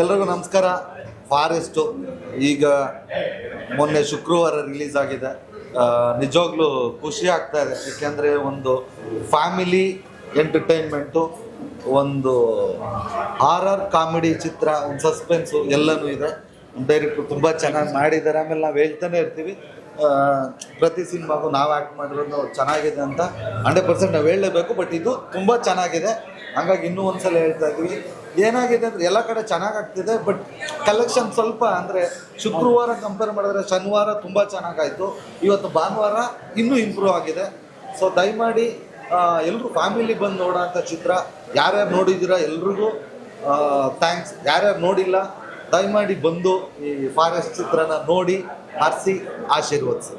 ಎಲ್ರಿಗೂ ನಮಸ್ಕಾರ. ಫಾರೆಸ್ಟು. ಈಗ ಮೊನ್ನೆ ಶುಕ್ರವಾರ ರಿಲೀಸ್ ಆಗಿದೆ. ನಿಜವಾಗ್ಲೂ ಖುಷಿ ಆಗ್ತಾ ಇದೆ. ಯಾಕೆಂದರೆ ಒಂದು ಫ್ಯಾಮಿಲಿ ಎಂಟರ್ಟೈನ್ಮೆಂಟು, ಒಂದು ಆರ್ ಆರ್ ಕಾಮಿಡಿ ಚಿತ್ರ, ಒಂದು ಸಸ್ಪೆನ್ಸು ಎಲ್ಲನೂ ಇದೆ. ಡೈರೆಕ್ಟ್ರು ತುಂಬ ಚೆನ್ನಾಗಿ ಮಾಡಿದ್ದಾರೆ. ಆಮೇಲೆ ನಾವು ಹೇಳ್ತಾನೆ ಇರ್ತೀವಿ. ಪ್ರತಿ ಸಿನಿಮಾಗೂ ನಾವು ಆ್ಯಕ್ಟ್ ಮಾಡಿರೋದು ಚೆನ್ನಾಗಿದೆ ಅಂತ. ಹಂಡ್ರೆಡ್ ಪರ್ಸೆಂಟ್ ನಾವು ಹೇಳಲೇಬೇಕು, ಬಟ್ ಇದು ತುಂಬ ಚೆನ್ನಾಗಿದೆ. ಹಂಗಾಗಿ ಇನ್ನೂ ಒಂದ್ಸಲ ಹೇಳ್ತಾ ಇದ್ವಿ. ಏನಾಗಿದೆ ಅಂದರೆ ಎಲ್ಲ ಕಡೆ ಚೆನ್ನಾಗಿ ಆಗ್ತಿದೆ ಬಟ್ ಕಲೆಕ್ಷನ್ ಸ್ವಲ್ಪ ಅಂದರೆ ಶುಕ್ರವಾರ ಕಂಪೇರ್ ಮಾಡಿದ್ರೆ ಶನಿವಾರ ತುಂಬ ಚೆನ್ನಾಗಾಯಿತು. ಇವತ್ತು ಭಾನುವಾರ ಇನ್ನೂ ಇಂಪ್ರೂವ್ ಆಗಿದೆ. ಸೊ ದಯಮಾಡಿ ಎಲ್ಲರೂ ಫ್ಯಾಮಿಲಿ ಬಂದು ನೋಡೋಂಥ ಚಿತ್ರ. ಯಾರ್ಯಾರು ನೋಡಿದ್ದೀರಾ ಎಲ್ರಿಗೂ ಥ್ಯಾಂಕ್ಸ್ ಯಾರ್ಯಾರು ನೋಡಿಲ್ಲ, ದಯಮಾಡಿ ಬಂದು ಈ ಫಾರೆಸ್ಟ್ ಚಿತ್ರನ ನೋಡಿ ಹರಿಸಿ ಆಶೀರ್ವದಿಸಿ.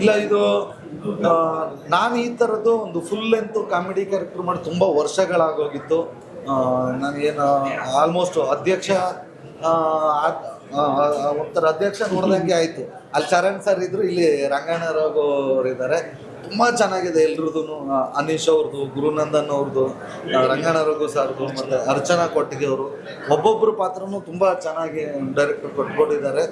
ಇಲ್ಲ, ಇದು ನಾನು ಈ ಥರದ್ದು ಒಂದು ಫುಲ್ ಲೆಂತ್ ಕಾಮಿಡಿ ಕ್ಯಾರೆಕ್ಟರ್ ಮಾಡಿ ತುಂಬ ವರ್ಷಗಳಾಗೋಗಿತ್ತು. ನನಗೇನು ಆಲ್ಮೋಸ್ಟ್ ಅಧ್ಯಕ್ಷ ಒಂಥರ ಅಧ್ಯಕ್ಷ ನೋಡ್ದಂಗೆ ಆಯಿತು. ಅಲ್ಲಿ ಚರಣ್ ಸರ್ ಇದ್ರು ಇಲ್ಲಿ ರಂಗಣ್ಣ ಅವರು ಇದ್ದಾರೆ. ತುಂಬ ಚೆನ್ನಾಗಿದೆ ಎಲ್ರದ್ದು ಅನೀಶ್ ಅವ್ರದ್ದು ಗುರುನಂದನ್ ಅವ್ರದ್ದು ಆ, ರಂಗಣ್ಣ ರಘು ಸರ್ದು ಮತ್ತು ಅರ್ಚನಾ ಕೊಟ್ಟಿಗೆ ಅವರು. ಒಬ್ಬೊಬ್ಬರು ಪಾತ್ರನೂ ತುಂಬ ಚೆನ್ನಾಗಿ ಡೈರೆಕ್ಟರ್ ಕೊಟ್ಕೊಂಡಿದ್ದಾರೆ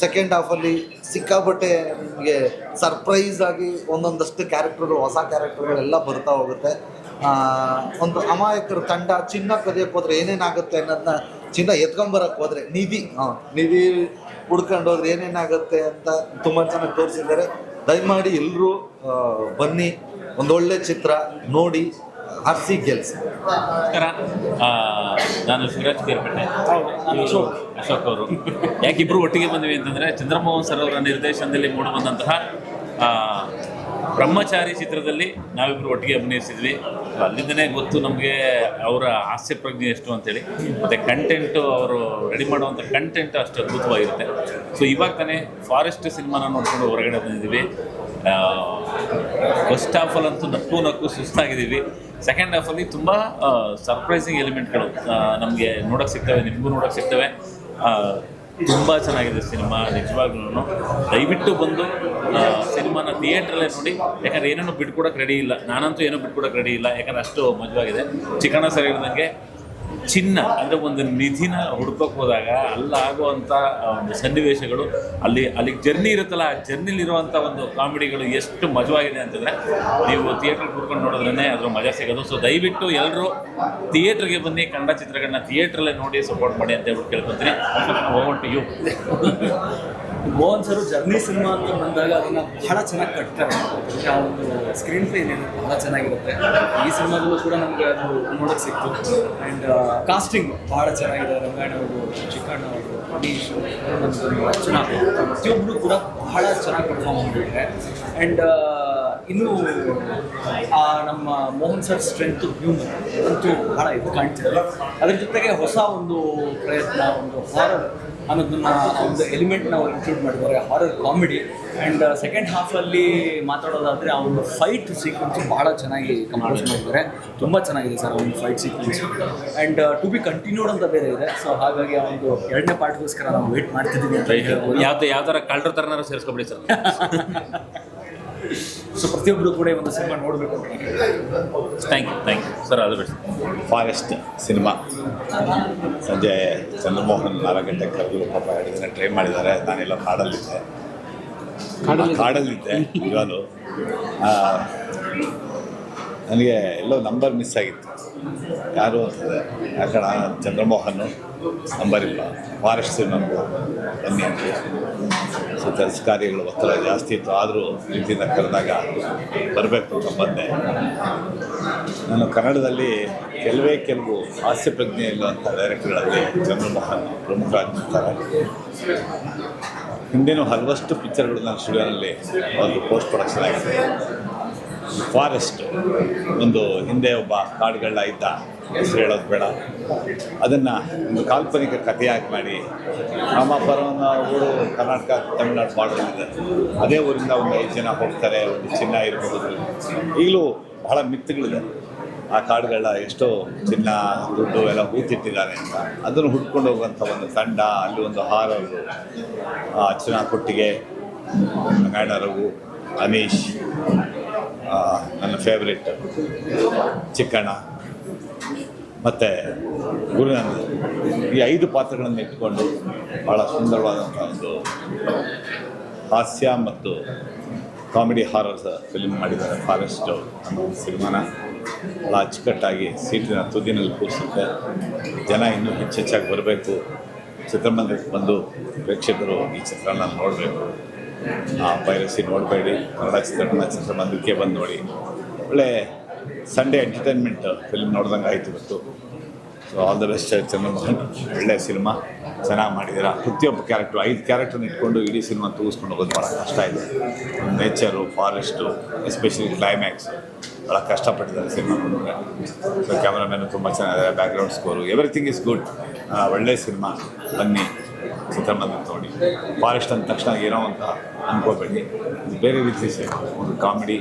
ಸೆಕೆಂಡ್ ಹಾಫಲ್ಲಿ ಸಿಕ್ಕಾಪಟ್ಟೆ ನಿಮಗೆ ಸರ್ಪ್ರೈಸ್ ಆಗಿ ಒಂದೊಂದಷ್ಟು ಕ್ಯಾರೆಕ್ಟರ್ಗಳು ಹೊಸ ಕ್ಯಾರೆಕ್ಟರ್ಗಳೆಲ್ಲ ಬರ್ತಾ ಹೋಗುತ್ತೆ. ಒಂದು ಅಮಾಯಕರು ತಂಡ ಚಿನ್ನ ಕದಿಯಕ್ಕೆ ಹೋದ್ರೆ ಏನೇನಾಗುತ್ತೆ ಅನ್ನೋದನ್ನ ಚಿನ್ನ ಎತ್ಕೊಂಬರಕ್ಕೆ ಹೋದ್ರೆ ನಿಧಿ, ಹಾಂ, ನಿಧಿ ಹುಡ್ಕೊಂಡು ಹೋದ್ರೆ ಏನೇನಾಗುತ್ತೆ ಅಂತ ತುಂಬ ಚೆನ್ನಾಗಿ ತೋರಿಸಿದ್ದಾರೆ. ದಯಮಾಡಿ ಎಲ್ಲರೂ ಬನ್ನಿ, ಒಂದೊಳ್ಳೆ ಚಿತ್ರ ನೋಡಿ. ಹರ್ಸಿ ಗೆಲ್ಸ್. ನಮಸ್ಕಾರ. ನಾನು ಶಿವರಾಜ್ ಕೇರ್ಪಟ್ಟೆ. ಇವರು ಅಶೋಕ್. ಅವರು. ಯಾಕೆ ಇಬ್ಬರು ಒಟ್ಟಿಗೆ ಬಂದ್ವಿ ಅಂತಂದರೆ ಚಂದ್ರಮೋಹನ್ ಸರ್ ಅವರ ನಿರ್ದೇಶನದಲ್ಲಿ ಮೂಡಿಬಂದಂತಹ ಆ, ಬ್ರಹ್ಮಚಾರಿ ಚಿತ್ರದಲ್ಲಿ ನಾವಿಬ್ಬರು ಒಟ್ಟಿಗೆ ಅಭಿನಯಿಸಿದ್ವಿ. ಅಲ್ಲಿಂದನೇ ಗೊತ್ತು ನಮಗೆ ಅವರ ಹಾಸ್ಯ ಪ್ರಜ್ಞೆ ಎಷ್ಟು ಅಂತೇಳಿ. ಮತ್ತು ಕಂಟೆಂಟು ಅವರು ರೆಡಿ ಮಾಡುವಂಥ ಕಂಟೆಂಟ್ ಅಷ್ಟು ಅದ್ಭುತವಾಗಿರುತ್ತೆ. ಸೊ ಇವಾಗ ತಾನೇ ಫಾರೆಸ್ಟ್ ಸಿನಿಮಾನ ನೋಡ್ಕೊಂಡು ಹೊರಗಡೆ ಬಂದಿದ್ದೀವಿ. ಫಸ್ಟ್ ಹಾಫಲ್ಲಂತೂ ನಕ್ಕು ನಕ್ಕು ಸುಸ್ತಾಗಿದ್ದೀವಿ. ಸೆಕೆಂಡ್ ಹಾಫಲ್ಲಿ ತುಂಬ ಸರ್ಪ್ರೈಸಿಂಗ್ ಎಲಿಮೆಂಟ್ಗಳು ನಮಗೆ ನೋಡೋಕೆ ಸಿಗ್ತವೆ, ನಿಮಗೂ ನೋಡೋಕೆ ಸಿಗ್ತವೆ. ತುಂಬ ಚೆನ್ನಾಗಿದೆ ಸಿನಿಮಾ ನಿಜವಾಗ್ಲೂ ದಯವಿಟ್ಟು ಬಂದು ಸಿನಿಮಾನ ಥಿಯೇಟ್ರಲ್ಲೇ ನೋಡಿ, ಯಾಕಂದ್ರೆ ಏನೇನು ಬಿಟ್ಕೊಡೋಕೆ ರೆಡಿ ಇಲ್ಲ. ನಾನಂತೂ ಏನೂ ಬಿಟ್ಕೊಡೋಕೆ ರೆಡಿ ಇಲ್ಲ, ಯಾಕಂದ್ರೆ ಅಷ್ಟು ಮಜವಾಗಿದೆ ಚಿಕಣ ಸರಿ ಹೇಳ್ದಂಗೆ ಚಿನ್ನ, ಅಂದರೆ ಒಂದು ನಿಧಿನ ಹುಡ್ಕೋಕೆ ಹೋದಾಗ ಅಲ್ಲಾಗುವಂಥ ಒಂದು ಸನ್ನಿವೇಶಗಳು ಅಲ್ಲಿ, ಅಲ್ಲಿಗೆ ಜರ್ನಿ ಇರುತ್ತಲ್ಲ, ಆ ಜರ್ನಿಲಿರುವಂಥ ಒಂದು ಕಾಮಿಡಿಗಳು ಎಷ್ಟು ಮಜವಾಗಿದೆ ಅಂತಂದರೆ, ನೀವು ಥಿಯೇಟ್ರ್ ಕೂತ್ಕೊಂಡು ನೋಡಿದ್ರೇ ಅದ್ರ ಮಜಾ ಸಿಗೋದು. ಸೊ ದಯವಿಟ್ಟು ಎಲ್ಲರೂ ಥಿಯೇಟ್ರಿಗೆ ಬನ್ನಿ, ಕನ್ನಡ ಚಿತ್ರಗಳನ್ನ ಥಿಯೇಟ್ರಲ್ಲೇ ನೋಡಿ ಸಪೋರ್ಟ್ ಮಾಡಿ ಅಂತ ಹೇಳ್ಬಿಟ್ಟು ಕೇಳ್ಕೊತೀನಿ. Over to you Mohan sir journey cinema ಅಂತ ಬಂದಾಗ ಅದನ್ನ ಬಹಳ ಚೆನ್ನಾಗಿ ಕಟ್ತಾರೆ. ಆ ಒಂದು ಸ್ಕ್ರೀನ್ ಪ್ಲೇ ಏನೇನು ಬಹಳ ಚೆನ್ನಾಗಿರುತ್ತೆ. ಈ ಸಿನಿಮಾದಲ್ಲೂ ಕೂಡ ನಮಗೆ ಅದು ನೋಡಕ್ ಸಿಕ್ತು. ಆ್ಯಂಡ್ ಕಾಸ್ಟಿಂಗ್ ಬಹಳ ಚೆನ್ನಾಗಿದೆ. ರಂಗಾಯಣ ಅವರು, ಚಿಕ್ಕಣ್ಣ ಅವರು ಅನೀಶ್ ನಮ್ದು ಅರ್ಚನಾ. ಪ್ರತಿಯೊಬ್ಬರು ಕೂಡ ಬಹಳ ಚೆನ್ನಾಗಿ ಪರ್ಫಾರ್ಮ್ ಮಾಡಿದ್ದಾರೆ. ಆ್ಯಂಡ್ ಇನ್ನು, ಆ, ನಮ್ಮ ಮೋಹನ್ ಸರ್ ಸ್ಟ್ರೆಂತ್ ಹ್ಯೂಮರ್ ಅಂತೂ ಬಹಳ ಇದು ಕಾಣ್ತಿದೆ. ಅದ್ರ ಜೊತೆಗೆ ಹೊಸ ಒಂದು ಪ್ರಯತ್ನ, ಒಂದು ಹಾರರ್ ಅನ್ನೋದನ್ನ ಒಂದು ಎಲಿಮೆಂಟ್ ಅವ್ರು ಇನ್ಕ್ಲೂಡ್ ಮಾಡಿದ್ದಾರೆ ಹಾರರ್ ಕಾಮಿಡಿ ಆ್ಯಂಡ್ ಸೆಕೆಂಡ್ ಹಾಫಲ್ಲಿ ಮಾತಾಡೋದಾದರೆ ಆ ಒಂದು ಫೈಟ್ ಸೀಕ್ವೆನ್ಸ್ ಭಾಳ ಚೆನ್ನಾಗಿ ಕಂಪೋಸ್ ಮಾಡಿದ್ದಾರೆ. ತುಂಬ ಚೆನ್ನಾಗಿದೆ ಸರ್ ಆ ಒಂದು fight sequence and to be continued ಅಂತ ಬೇರೆ ಇದೆ. ಸೊ ಹಾಗಾಗಿ ಆ ಒಂದು ಎರಡನೇ ಪಾರ್ಟ್ಗೋಸ್ಕರ ನಾವು ವೇಟ್ ಮಾಡ್ತಿದ್ದೀವಿ ಅಂತ ಯಾವ ಥರ ಕಳ್ಳರ ಥರನಾರು ಸೇರಿಸ್ಕೊಬಿಡಿ ಸರ್. ಸೊ ಪ್ರತಿಯೊಬ್ಬರು ಕೂಡ ಒಂದು ಸಿನಿಮಾ ನೋಡಬೇಕು thank you thank you sir ಅದು ಬಿಟ್ಟು ಫಾರೆಸ್ಟ್ ಸಿನಿಮಾ. ಸಂಜೆ ಚಂದ್ರಮೋಹನ್ ನಾಲ್ಕು ಗಂಟೆ ಕರೆದು ಪಾಪ ಎರಡು ದಿನ ಟ್ರೈ ಮಾಡಿದ್ದಾರೆ. ನಾನೆಲ್ಲ ಕಾಡಲ್ಲಿದ್ದೆ. ಕಾಡಲ್ಲಿದ್ದೆ. ಇವಾಗ ಆ, ನನಗೆ ಎಲ್ಲೋ ನಂಬರ್ ಮಿಸ್ ಆಗಿತ್ತು. ಯಾರು ಅಂತಂದರೆ ಯಾಕಣ ಚಂದ್ರಮೋಹನ್ ನಂಬರ್ ಇಲ್ಲ. ಫಾರೆಸ್ಟ್ ಸಿನಿಮಾ ಬನ್ನಿ ಅಂತ ಕೆಲಸ ಕಾರ್ಯಗಳು ಒತ್ತಡ ಜಾಸ್ತಿ ಇತ್ತು, ಆದರೂ ಪ್ರೀತಿಯಿಂದ ಕರೆದಾಗ ಬರಬೇಕು ಅಂತ ಬಂದೆ. ನಾನು ಕನ್ನಡದಲ್ಲಿ ಕೆಲವೇ ಕೆಲವು ಹಾಸ್ಯ ಪ್ರಜ್ಞೆ ಇಲ್ಲುವಂಥ ಡೈರೆಕ್ಟರ್ಗಳಲ್ಲಿ ಚಂದ್ರಮೋಹನ್ ಪ್ರಮುಖರಾಗಿರ್ತಾರೆ. ಹಿಂದಿನ ಹಲವಷ್ಟು ಪಿಕ್ಚರ್ಗಳು ನನ್ನ ಸ್ಟುಡಿಯೋನಲ್ಲಿ ಒಂದು ಪೋಸ್ಟ್ ಪ್ರೊಡಕ್ಷನ್ ಆಗಿದೆ. ಫಾರೆಸ್ಟ್ ಒಂದು ಹಿಂದೆ ಒಬ್ಬ ಕಾಡುಗಳ ಇದ್ದ ಹೆಸರು ಹೇಳೋದು ಬೇಡ. ಅದನ್ನು ಒಂದು ಕಾಲ್ಪನಿಕ ಕಥೆಯಾಗಿ ಮಾಡಿ ನಮ್ಮ ಪರವನ್ನು ಊರು ಕರ್ನಾಟಕ, ತಮಿಳ್ನಾಡು ಮಾಡೋದಿದೆ ಅದೇ ಊರಿಂದ ಒಂದು ಐದು ಜನ ಹೋಗ್ತಾರೆ, ಒಂದು ಚಿನ್ನ ಇರಬಹುದು ಈಗಲೂ ಬಹಳ ಮಿತ್ತುಗಳಿದೆ. ಆ ಕಾಡುಗಳ ಎಷ್ಟೋ ಚಿನ್ನ, ದುಡ್ಡು ಎಲ್ಲ ಹೂತಿಟ್ಟಿದ್ದಾರೆ ಅಂತ. ಅದನ್ನು ಹುಡ್ಕೊಂಡು ಹೋಗುವಂಥ ಒಂದು ತಂಡ, ಅಲ್ಲಿ ಒಂದು ಹಾರರು ಅರ್ಚನಾ ಕೊಟ್ಟಿಗೆ ರಘು, ಅನೀಶ್ ಫೇವ್ರೆಟ್ ಚಿಕ್ಕಣ್ಣ. ಮತ್ತು ಗುರುನಂದ ಈ ಐದು ಪಾತ್ರಗಳನ್ನು ಇಟ್ಟುಕೊಂಡು ಭಾಳ ಸುಂದರವಾದಂಥ ಒಂದು ಹಾಸ್ಯ ಮತ್ತು ಕಾಮಿಡಿ ಹಾರರ್ ಫಿಲ್ಮ್ ಮಾಡಿದ್ದಾರೆ. ಫಾರೆಸ್ಟ್ ಅನ್ನೋ ಒಂದು ಸಿನಿಮಾನ. ಭಾಳ ಅಚ್ಚುಕಟ್ಟಾಗಿ ಸೀಟಿನ ತುದಿನಲ್ಲಿ ಕೂರಿಸುತ್ತೆ. ಜನ ಇನ್ನೂ ಹೆಚ್ಚೆಚ್ಚಾಗಿ ಬರಬೇಕು. ಚಿತ್ರಮಂದಿರಕ್ಕೆ ಬಂದು ಪ್ರೇಕ್ಷಕರು ಈ ಚಿತ್ರನ ನೋಡಬೇಕು. ಆ ಪೈರಸಿ ನೋಡಬೇಡಿ. ಕನ್ನಡ ಚಿತ್ರಗಳನ್ನ ಚಿತ್ರಮಂದಿರಕ್ಕೆ ಬಂದು ನೋಡಿ. ಒಳ್ಳೆ ಸಂಡೇ ಎಂಟರ್ಟೈನ್ಮೆಂಟ್ ಫಿಲ್ಮ್ ನೋಡ್ದಂಗೆ ಆಯಿತು ಇವತ್ತು. So all the best Chandramohan ಒಳ್ಳೆ ಸಿನಿಮಾ ಚೆನ್ನಾಗಿ ಮಾಡಿದ್ದೀರಾ? ಪ್ರತಿಯೊಬ್ಬ ಕ್ಯಾರೆಕ್ಟ್ರು ಐದು ಕ್ಯಾರೆಕ್ಟರ್ನ ಇಟ್ಕೊಂಡು ಇಡೀ ಸಿನಿಮಾ ತೂಗಿಸ್ಕೊಂಡು ಹೋಗೋದು ಭಾಳ ಕಷ್ಟ ಇದೆ. ನೇಚರು ಫಾರೆಸ್ಟು ಎಸ್ಪೆಷಲಿ ಕ್ಲೈಮ್ಯಾಕ್ಸ್ ಭಾಳ ಕಷ್ಟಪಟ್ಟಿದ್ದಾರೆ ಸಿನಿಮಾ ನೋಡಿದ್ರೆ ಸೊ ಕ್ಯಾಮ್ರಾಮ್ಯಾನು ತುಂಬ ಚೆನ್ನಾಗಿದೆ background score everything is good ಒಳ್ಳೆ ಸಿನಿಮಾ ಬನ್ನಿ. ಚಿತ್ರಮಂದಿರ ನೋಡಿ ಫಾರೆಸ್ಟ್ ಅಂದ ತಕ್ಷಣ ಏನೋ ಅಂತ ಅನ್ಕೋಬೇಡಿ. ಇದು ಬೇರೆ ರೀತಿ ಒಂದು ಕಾಮಿಡಿ,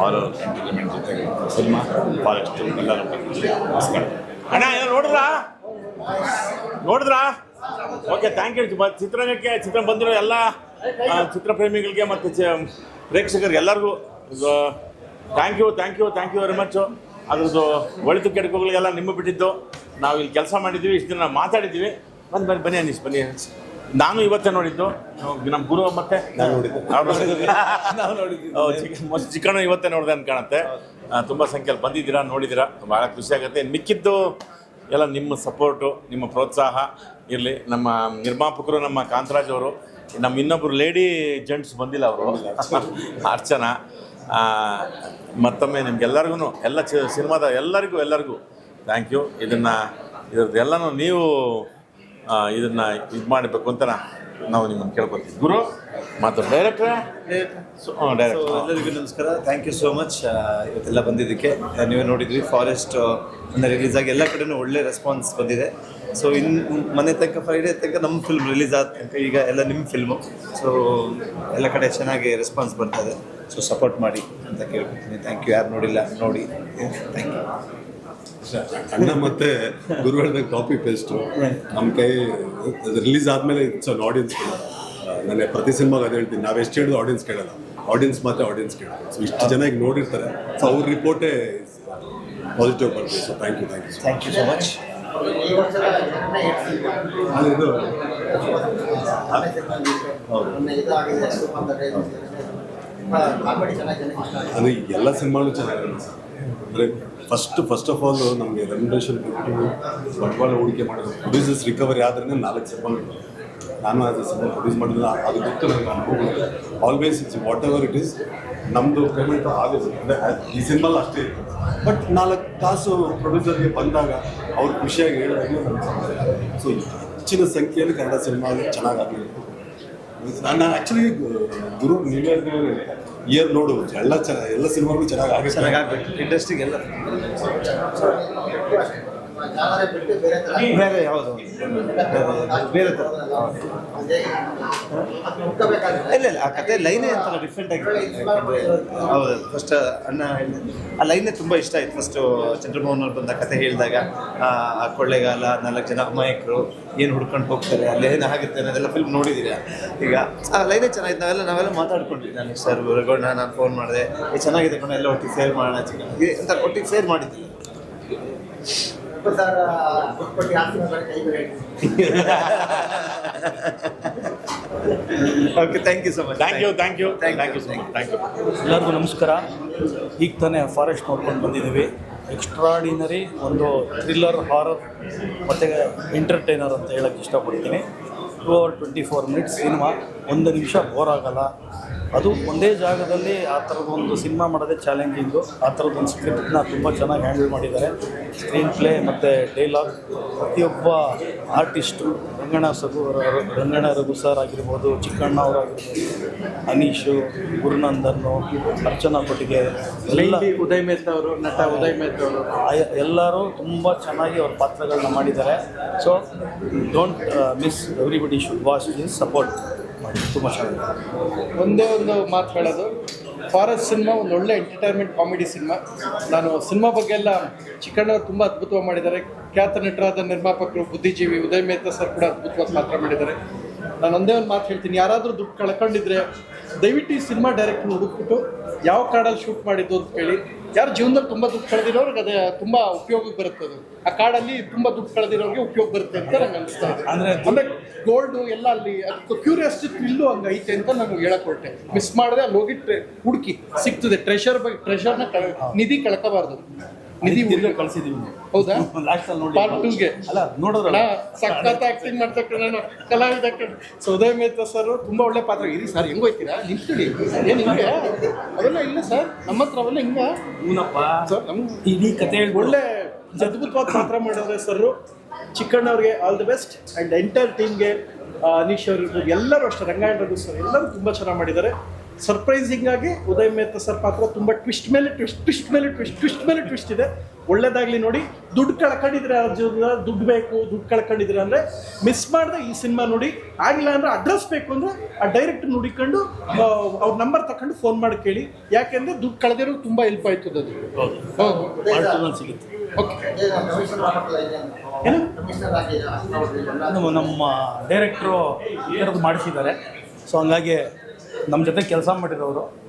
ಹಾರರ್, ಎಂಟರ್ಟೈನ್ಮೆಂಟ್ ಜೊತೆಗೆ ಸಿನಿಮಾ. ಫಾರೆಸ್ಟ್ ಬನ್ನಿ ನಮಸ್ಕಾರ. ಅಣ್ಣ ಏನೋ ನೋಡಿದ್ರಾ? ನೋಡಿದ್ರಾ? ಓಕೆ ಥ್ಯಾಂಕ್ ಯು ಚಿತ್ರರಂಗಕ್ಕೆ ಚಿತ್ರ ಬಂದಿರೋ ಎಲ್ಲ ಚಿತ್ರಪ್ರೇಮಿಗಳಿಗೆ ಮತ್ತು ಪ್ರೇಕ್ಷಕರಿಗೆ ಎಲ್ಲರಿಗೂ thank you thank you thank you very much ಅದ್ರದ್ದು ಒಳಿತು ಕೆಡಕುಗಳಿಗೆಲ್ಲ ನಿಮ್ಮ ಬಿಟ್ಟಿದ್ದು. ನಾವು ಇಲ್ಲಿ ಕೆಲಸ ಮಾಡಿದ್ದೀವಿ, ಇಷ್ಟು ದಿನ ಮಾತಾಡಿದ್ದೀವಿ. ಬನ್ನಿ ಬನ್ನಿ ಬನ್ನಿ ಅನೀಶ್ ಬನ್ನಿ. ನಾನು ಇವತ್ತೇ ನೋಡಿದ್ದು. ನಮ್ಮ ಗುರು ಮತ್ತೆ? ನಾನು ನೋಡಿದ್ದೆ. ಇವತ್ತೇ ನೋಡಿದೆ ಅಂತ ಕಾಣುತ್ತೆ. ತುಂಬ ಸಂಖ್ಯೆಯಲ್ಲಿ ಬಂದಿದ್ದೀರಾ ನೋಡಿದ್ದೀರಾ. ಭಾಳ ಖುಷಿ ಆಗುತ್ತೆ. ಮಿಕ್ಕಿದ್ದು ಎಲ್ಲ ನಿಮ್ಮ ಸಪೋರ್ಟು ನಿಮ್ಮ ಪ್ರೋತ್ಸಾಹ. ಇರಲಿ ನಮ್ಮ ನಿರ್ಮಾಪಕರು ನಮ್ಮ ಕಾಂತರಾಜ್ ಅವರು ನಮ್ಮ ಇನ್ನೊಬ್ಬರು ಲೇಡಿ ಜೆಂಟ್ಸ್ ಬಂದಿಲ್ಲ ಅವರು. ಅರ್ಚನಾ ಮತ್ತೊಮ್ಮೆ ನಿಮ್ಗೆಲ್ಲರಿಗೂ ಎಲ್ಲ ಚಿ ಸಿನಿಮಾದ ಎಲ್ಲರಿಗೂ ಎಲ್ಲರಿಗೂ ಥ್ಯಾಂಕ್ ಯು ಇದನ್ನು ಇದ್ರದ್ದು ಎಲ್ಲನೂ ನೀವು ಇದನ್ನ ಇದು ಮಾಡಬೇಕು ಅಂತ ನಾವು ನಿಮ್ಮನ್ನು ಕೇಳ್ಕೊತೀವಿ ಗುರು ಮತ್ತು ಡೈರೆಕ್ಟ್ರೆ ಸೊ ಡೈರೆಕ್ಟ್ ಎಲ್ಲರಿಗೂ ನಮಸ್ಕಾರ. ಥ್ಯಾಂಕ್ ಯು ಸೋ ಮಚ್ ಇವತ್ತೆಲ್ಲ ಬಂದಿದ್ದಕ್ಕೆ. ನೀವು ನೀವೇ ನೋಡಿದ್ವಿ ಫಾರೆಸ್ಟ್ ರಿಲೀಸ್ ಆಗಿ ಎಲ್ಲ ಕಡೆನೂ ಒಳ್ಳೆ ರೆಸ್ಪಾನ್ಸ್ ಬಂದಿದೆ. ಸೊ ಇನ್ ಮನೆ ತನಕ ಫ್ರೈಡೇ ತನಕ ನಮ್ಮ ಫಿಲ್ಮ್ ರಿಲೀಸ್ ಆದ ತನಕ ಈಗ ಎಲ್ಲ ನಿಮ್ಮ ಫಿಲ್ಮು ಸೊ ಎಲ್ಲ ಕಡೆ ಚೆನ್ನಾಗಿ ರೆಸ್ಪಾನ್ಸ್ ಬರ್ತಾ ಇದೆ. ಸೊ ಸಪೋರ್ಟ್ ಮಾಡಿ ಅಂತ ಕೇಳ್ಕೊತೀನಿ ಥ್ಯಾಂಕ್ ಯು ಯಾರು ನೋಡಿಲ್ಲ, ನೋಡಿ. ಥ್ಯಾಂಕ್ ಯು ಅಣ್ಣ ಮತ್ತೆ ಗುರು ಕಾಪಿ ಪೇಸ್ಟ್ ನಮ್ಮ ಕೈ ರಿಲೀಸ್ ಆದಮೇಲೆ ಇಟ್ಸ್ ಅನ್ ಆಡಿಯನ್ಸ್ ನಾನು ಪ್ರತಿ ಸಿನಿಮಾಗ ಅದೇ ಹೇಳ್ತೀನಿ. ನಾವು ಎಷ್ಟು ಹೇಳಿದ್ರು ಆಡಿಯನ್ಸ್ ಕೇಳಲ್ಲ. ಆಡಿಯನ್ಸ್ ಮಾತ್ರ ಆಡಿಯನ್ಸ್ ಕೇಳೋದು. ಸೊ ಇಷ್ಟು ಜನ ಈಗ ನೋಡಿರ್ತಾರೆ. ಸೊ ಅವ್ರ ರಿಪೋರ್ಟೇ ಪಾಸಿಟಿವ್ ಬರ್ತದೆ so thank you thank you thank you so much ಹೌದು. ಅದು ಎಲ್ಲ ಸಿನಿಮಾಗಳು ಚೆನ್ನಾಗಿದೆ ಸರ್. ಅಂದರೆ ಫಸ್ಟ್ ಫಸ್ಟ್ ಆಫ್ ಆಲ್ ನಮಗೆ ರೆಮ್ಯುನೇಷನ್ ಕೊಟ್ಟು ಬಂಡವಾಳ ಹೂಡಿಕೆ ಮಾಡೋದು ಪ್ರೊಡ್ಯೂಸರ್ಸ್ ರಿಕವರಿ ಆದ್ರೆ ನಾಲ್ಕು ಸಿನಿಮಾಗಳು ನಾನು ಅದು ಸಿನಿಮಾ ಪ್ರೊಡ್ಯೂಸ್ ಮಾಡಿದ್ರೆ ಅದು ಗೊತ್ತು ನನಗೆ ಅನುಭವ always it's what ever it ನಮ್ಮದು ಪೇಮೆಂಟ್ ಆಗೋದು. ಅಂದರೆ ಈ ಸಿನಿಮಾಲ್ ಅಷ್ಟೇ ಬಟ್ ನಾಲ್ಕು ಕಾಸು ಪ್ರೊಡ್ಯೂಸರ್ಗೆ ಬಂದಾಗ ಅವ್ರು ಖುಷಿಯಾಗಿ ಹೇಳಿದಾಗ ಸೊ ಹೆಚ್ಚಿನ ಸಂಖ್ಯೆಯಲ್ಲಿ ಕನ್ನಡ ಸಿನಿಮಾ ಚೆನ್ನಾಗಾಗಲಿ ನಾನು ಆ್ಯಕ್ಚುಲಿ ಗುರು ನೀವೇ ಇಯರ್ ನೋಡು ಎಲ್ಲ ಚೆನ್ನಾಗಿ ಎಲ್ಲ ಸಿನಿಮಾಗಳು ಚೆನ್ನಾಗಿ ಆಗುತ್ತೆ. ಜಾನರ ಬಿಟ್ಟು ಬೇರೆ ಹುಡ್ಕಬೇಕಾಗುತ್ತೆ. ಇಲ್ಲ ಇಲ್ಲ, ಆ ಕತೆ ಲೈನೇ ಒಂಥರ ಡಿಫ್ರೆಂಟ್ ಆಗಿ ಹೌದು ಫಸ್ಟ್ ಅಣ್ಣ ಆ ಲೈನೇ ತುಂಬ ಇಷ್ಟ ಆಯ್ತು ಫಸ್ಟು ಚಂದ್ರಮೋಹನ್ ಅವ್ರು ಬಂದ ಕತೆ ಹೇಳಿದಾಗ. ಆ ಕೊಳ್ಳೆಗಾಲ, ನಾಲ್ಕು ಜನ ಅಮಾಯಕರು ಏನು ಹುಡ್ಕೊಂಡು ಹೋಗ್ತಾರೆ, ಅಲ್ಲಿ ಏನು ಆಗುತ್ತೆ ಅನ್ನೋದೆಲ್ಲ ಫಿಲ್ಮ್ ನೋಡಿದ್ದೀರ ಈಗ, ಆ ಲೈನೇ ಚೆನ್ನಾಗಿತ್ತು. ನಾವೆಲ್ಲ ನಾವೆಲ್ಲ ಮಾತಾಡ್ಕೊಂಡ್ವಿ. ನಾನು ಸರ್ ಗೌಡ ನಾನು ಫೋನ್ ಮಾಡಿದೆ. ಚೆನ್ನಾಗಿದೆ ಕಣ, ಎಲ್ಲ ಒಟ್ಟಿಗೆ ಸೇರ್ ಮಾಡೋಣ ಚಿಕ್ಕ ಒಟ್ಟಿಗೆ ಸೇರ್ ಮಾಡಿದ್ದಿಲ್ಲ. Okay thank you so much thank you thank you thank you so much thank you ಎಲ್ಲರಿಗೂ ನಮಸ್ಕಾರ. ಈಗ ತಾನೇ ಫಾರೆಸ್ಟ್ ನೋಡ್ಕೊಂಡು ಬಂದಿದ್ದೀವಿ. ಎಕ್ಸ್ಟ್ರಾಡಿನರಿ ಒಂದು ಥ್ರಿಲ್ಲರ್ ಹಾರರ್ ಮತ್ತು ಎಂಟರ್ಟೈನರ್ ಅಂತ ಹೇಳಕ್ಕೆ ಇಷ್ಟಪಡ್ತೀನಿ. Two hour twenty four minutes cinema ಒಂದು ನಿಮಿಷ ಬೋರ್ ಆಗಲ್ಲ. ಅದು ಒಂದೇ ಜಾಗದಲ್ಲಿ ಆ ಥರದ ಒಂದು ಸಿನಿಮಾ ಮಾಡೋದೇ ಚಾಲೆಂಜಿಂಗು ಆ ಥರದ ಒಂದು ಸ್ಕ್ರಿಪ್ಟ್ನ ತುಂಬ ಚೆನ್ನಾಗಿ ಹ್ಯಾಂಡಲ್ ಮಾಡಿದ್ದಾರೆ. ಸ್ಕ್ರೀನ್ ಪ್ಲೇ ಮತ್ತು ಡೈಲಾಗ್ ಪ್ರತಿಯೊಬ್ಬ ಆರ್ಟಿಸ್ಟು ರಂಗಣ ಸಗು ರಂಗಣ ರಘು ಸರ್ ಆಗಿರ್ಬೋದು ಚಿಕ್ಕಣ್ಣ ಅವರಾಗಿರ್ಬೋದು ಅನೀಶು ಗುರುನಂದನ್ನು ಅರ್ಚನಾ ಕೊಟ್ಟಿಗೆ ಎಲ್ಲ ಉದಯ್ ಮೆಹ್ತಾ ಅವರು ನಟ ಉದಯ್ ಮೆಹ್ತಾ ಅವರು. ಎಲ್ಲರೂ ತುಂಬ ಚೆನ್ನಾಗಿ ಅವ್ರ ಪಾತ್ರಗಳನ್ನ ಮಾಡಿದ್ದಾರೆ. So don't miss everybody should watch is support ಒಂದೇ ಒಂದು ಮಾತು ಹೇಳೋದು. ಫಾರೆಸ್ಟ್ ಸಿನಿಮಾ ಒಂದು ಒಳ್ಳೆ ಎಂಟರ್ಟೈನ್ಮೆಂಟ್ ಕಾಮಿಡಿ ಸಿನಿಮಾ ನಾನು ಸಿನಿಮಾ ಬಗ್ಗೆ ಎಲ್ಲ ಚಿಕ್ಕಣ್ಣವ್ರು ತುಂಬ ಅದ್ಭುತವಾಗಿ ಮಾಡಿದ್ದಾರೆ. ಖ್ಯಾತ ನಟರಾದ ನಿರ್ಮಾಪಕರು ಬುದ್ಧಿಜೀವಿ ಉದಯ ಮೆಹ್ತಾ ಸರ್ ಕೂಡ ಅದ್ಭುತವಾಗಿ ಪಾತ್ರ ಮಾಡಿದ್ದಾರೆ. ನಾನು ಒಂದೇ ಒಂದು ಮಾತು ಹೇಳ್ತೀನಿ. ಯಾರಾದರೂ ದುಡ್ಡು ಕಳ್ಕೊಂಡಿದ್ರೆ ದಯವಿಟ್ಟು ಈ ಸಿನಿಮಾ ಡೈರೆಕ್ಟ್ನ ಹುಡುಕ್ಬಿಟ್ಟು ಯಾವ ಕಾಡಲ್ಲಿ ಶೂಟ್ ಮಾಡಿದ್ದು ಅಂತ ಕೇಳಿ. ಯಾರು ಜೀವನದಲ್ಲಿ ತುಂಬ ದುಡ್ಡು ಕಳೆದಿರೋರಿಗೆ ಅದೇ ತುಂಬ ಉಪಯೋಗಕ್ಕೆ ಬರುತ್ತೆ ಅದು. ಆ ಕಾಡಲ್ಲಿ ತುಂಬ ದುಡ್ಡು ಕಳೆದಿರೋರಿಗೆ ಉಪಯೋಗ ಬರುತ್ತೆ ಅಂತ ನಂಗೆ ಅನಿಸ್ತಾ ಇದೆ. ಅಂದರೆ ಅಂದರೆ ಗೋಲ್ಡು ಎಲ್ಲ ಅಲ್ಲಿ ಕ್ಯೂರಿಯಾಸಿಟಿ ಥ್ರಿಲ್ಲು ಹಂಗೆ ಐತೆ ಅಂತ ನಾನು ಹೇಳಕ್ ಹೊರಟೆ ಮಿಸ್ ಮಾಡಿದ್ರೆ ಅಲ್ಲಿ ಹೋಗಿ ಟ್ರೆ- ಹುಡುಕಿ ಸಿಗ್ತದೆ. ಟ್ರೆಷರ್ ಬಗ್ಗೆ ಟ್ರೆಷರ್ನ ನಿಧಿ ಕಳ್ಕೋಬಾರ್ದು. ನಿಧಿ ಕಳ್ಸಿದೀವಿ ಹೌದಾ? ಲಾಸ್ಟ್ ಅಲ್ಲಿ ಪಾರ್ಟ್ ಟೂಗೆ ಅಲ್ಲ ನೋಡಿದ್ರ ಅಣ್ಣ ಸಖತ್ ಆಕ್ಟಿಂಗ್ ಮಾಡ್ತಕ್ಕ ನಾನು. ಕಲಾವಿದ. ಸೊ ಉದಯ್ ಮೇಹ್ತಾ ಸರ್ ತುಂಬಾ ಒಳ್ಳೆ ಪಾತ್ರ. ಇರಿ ಸರ್ ಹೆಂಗ್ ಹೋಯ್ತೀರಾ? ನಿಂತ್ಕೊಳ್ಳಿ. ಏನ್ ಹಿಂಗೆ? ಅವೆಲ್ಲ ಇಲ್ಲ ಸರ್ ನಮ್ಮ ಹತ್ರ ಅವೆಲ್ಲ ಹಿಂಗ. ಇವನಪ್ಪ ಸರ್ ಈ ಇಡೀ ಕತೆ ಒಳ್ಳೆ ಅದ್ಭುತವಾದ ಪಾತ್ರ ಮಾಡಿದ್ರೆ sir ಚಿಕ್ಕಣ್ಣವ್ರಿಗೆ all the best and entire ಟೀಮ್ಗೆ ಅನೀಶ್ ಅವರು ಇರ್ಬೋದು ಎಲ್ಲರೂ ಅಷ್ಟೇ ರಂಗಾಯಣರು ಸರ್ ಎಲ್ಲರೂ ತುಂಬಾ ಚೆನ್ನಾಗಿ ಮಾಡಿದ್ದಾರೆ. ಸರ್ಪ್ರೈಸಿಂಗ್ ಆಗಿ ಉದಯ್ ಮೇಹ್ತಾ ಸರ್ ಪಾತ್ರ ತುಂಬ ಟ್ವಿಸ್ಟ್ ಮೇಲೆ ಟ್ವಿಸ್ಟ್ ಟ್ವಿಸ್ಟ್ ಮೇಲೆ ಟ್ವಿಸ್ಟ್ ಟ್ವಿಸ್ಟ್ ಮೇಲೆ ಟ್ವಿಸ್ಟ್ ಇದೆ. ಒಳ್ಳೇದಾಗ್ಲಿ ನೋಡಿ. ದುಡ್ಡು ಕಳ್ಕೊಂಡಿದ್ರೆ ಅರ್ಜುನ ದುಡ್ಡು ಬೇಕು ದುಡ್ಡು ಕಳ್ಕೊಂಡಿದ್ರೆ ಅಂದ್ರೆ ಮಿಸ್ ಮಾಡಿದ್ರೆ ಈ ಸಿನಿಮಾ ನೋಡಿ. ಆಗಿಲ್ಲ ಅಂದ್ರೆ ಅಡ್ರೆಸ್ ಬೇಕು ಅಂದ್ರೆ ಆ ಡೈರೆಕ್ಟ್ ನುಡಿಕೊಂಡು ಅವ್ರ ನಂಬರ್ ತಕೊಂಡು ಫೋನ್ ಮಾಡಿ ಕೇಳಿ. ಯಾಕೆಂದ್ರೆ ದುಡ್ಡು ಕಳೆದಿರೋ ತುಂಬಾ ಹೆಲ್ಪ್ ಆಯ್ತದ ಅದು. ಹೌದು. ಹೌದು. Part ಸಿಗುತ್ತೆ ಏನು? ನಮ್ಮ ಡೈರೆಕ್ಟ್ರು ಈ ಥರದ್ದು ಮಾಡಿಸಿದ್ದಾರೆ. ಸೊ ಹಂಗಾಗಿ ನಮ್ಮ ಜೊತೆ ಕೆಲಸ ಮಾಡಿರೋರು,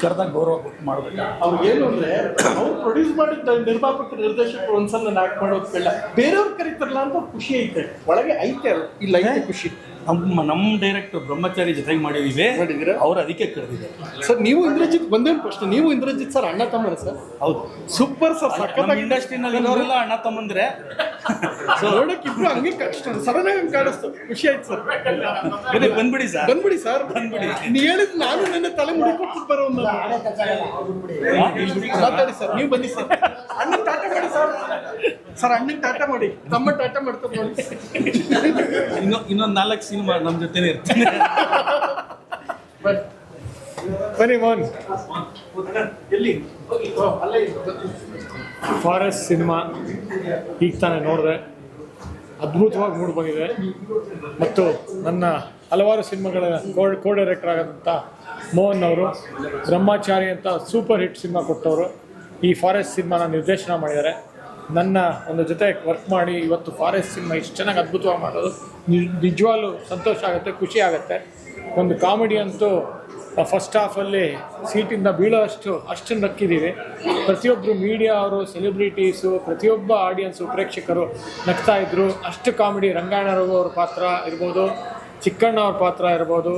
ಕರೆದಾಗ ಗೌರವ ಮಾಡಬೇಕು. ಅವ್ರಿಗೆ ಏನು ಅಂದ್ರೆ, ಅವ್ರು ಪ್ರೊಡ್ಯೂಸ್ ಮಾಡಿದ ನಿರ್ಮಾಪಕ ನಿರ್ದೇಶಕರು ಒಂದ್ಸಲ ನಾಕ್ ಮಾಡೋದು ಬೇಡ. ಬೇರೆಯವ್ರು ಕರೀತಾರಲ್ಲ ಅಂತ ಖುಷಿ ಐತೆ. ಒಳಗೆ ಐತೆ ಅಲ್ಲ ಇಲ್ಲ ಖುಷಿ. ನಮ್ಮ ನಮ್ಮ ಡೈರೆಕ್ಟರ್ ಬ್ರಹ್ಮಚಾರಿ ಜೊತೆಗೆ ಮಾಡಿದೀವಿ. ಮಾಡಿದ್ದೀರಾ? ಅವ್ರು ಅದಕ್ಕೆ ಕರೆದಿದ್ದಾರೆ. ಸರ್ ನೀವು ಇಂದ್ರಜಿತ್ ಒಂದೇ ಪ್ರಶ್ನೆ ನೀವು ಇಂದ್ರಜಿತ್ ಸರ್ ಅಣ್ಣ ತಮ್ಮ ಸರ್? ಹೌದು. ಸೂಪರ್ ಸರ್ ನಮ್ಮ ಸಖತ್ತಾಗಿ ಇಂಡಸ್ಟ್ರಿನಲ್ಲಿ ಇರೋರೆಲ್ಲ ಅಣ್ಣ ತಮ್ಮಂದ್ರೆ. ಸೊ ನೋಡಕ್ ಇಬ್ರು ಹಂಗೆ ಕಷ್ಟ ಸಡನ್ ಆಗಿ ಕಾಣಿಸ್ತು. ಖುಷಿ ಆಯ್ತು ಸರ್. ಬನ್ನಿ, ಬಂದ್ಬಿಡಿ ಸರ್. ಬಂದ್ಬಿಡಿ ಸರ್. ಬಂದ್ಬಿಡಿ. ನೀ ಹೇಳಿದ್ ನಾನು ನನ್ನ ತಲೆ ಮುಡಿ ಕೊಟ್ಟು ಬರೋ ಒಂದು ಮಾತಾಡಿ ಸರ್ ನೀವು ಬನ್ನಿ ಸರ್. ಅಣ್ಣ ಟಾಟ ಮಾಡಿ ಸರ್. ಸರ್ ಅಣ್ಣಗೆ ಟಾಟ ಮಾಡಿ. ತಮ್ಮ ಟಾಟ ಮಾಡ್ತಾರೆ ನೋಡಿ. ಇನ್ನೊ ಇನ್ನೊಂದು ನಾಲ್ಕು ಸಿನಿಮಾ ನಮ್ಮ ಜೊತೆನೇ ಇರ್ತೀನಿ. ಬನ್ನಿ. ಮೋಹನ್. ಫಾರೆಸ್ಟ್ ಸಿನಿಮಾ ಈಗ ತಾನೇ ನೋಡಿದೆ. ಅದ್ಭುತವಾಗಿ ಮೂಡಿ ಬಂದಿದೆ. ಮತ್ತು ನನ್ನ ಹಲವಾರು ಸಿನಿಮಾಗಳ ಕೋ ಕೋ ಡೈರೆಕ್ಟರ್ ಆದಂಥ ಮೋಹನ್ ಅವರು ಬ್ರಹ್ಮಾಚಾರಿ ಅಂತ ಸೂಪರ್ ಹಿಟ್ ಸಿನಿಮಾ ಕೊಟ್ಟವರು. ಈ ಫಾರೆಸ್ಟ್ ಸಿನಿಮಾನ ನಿರ್ದೇಶನ ಮಾಡಿದ್ದಾರೆ. ನನ್ನ ಒಂದು ಜೊತೆ ವರ್ಕ್ ಮಾಡಿ ಇವತ್ತು ಫಾರೆಸ್ಟ್ ಸಿನಿಮಾ ಇಷ್ಟು ಚೆನ್ನಾಗಿ ಅದ್ಭುತವಾಗಿ ಮಾಡೋದು. ನಿಜ- ನಿಜವಾಗ್ಲೂ ಸಂತೋಷ ಆಗುತ್ತೆ ಖುಷಿ ಆಗುತ್ತೆ. ಒಂದು ಕಾಮಿಡಿ ಅಂತೂ ಫಸ್ಟ್ ಹಾಫಲ್ಲಿ ಸೀಟಿಂದ ಬೀಳೋ ಅಷ್ಟು ಅಷ್ಟನ್ನು ನಕ್ಕಿದ್ದೀವಿ ಪ್ರತಿಯೊಬ್ಬರು ಮೀಡಿಯಾ ಅವರು ಸೆಲೆಬ್ರಿಟೀಸು ಪ್ರತಿಯೊಬ್ಬ ಆಡಿಯನ್ಸು ಪ್ರೇಕ್ಷಕರು ನಗ್ತಾ ಇದ್ದರು ಅಷ್ಟು ಕಾಮಿಡಿ ರಂಗಾಯಣ ರಘು ಅವ್ರ ಪಾತ್ರ ಇರ್ಬೋದು ಚಿಕ್ಕಣ್ಣ ಅವ್ರ ಪಾತ್ರ ಇರ್ಬೋದು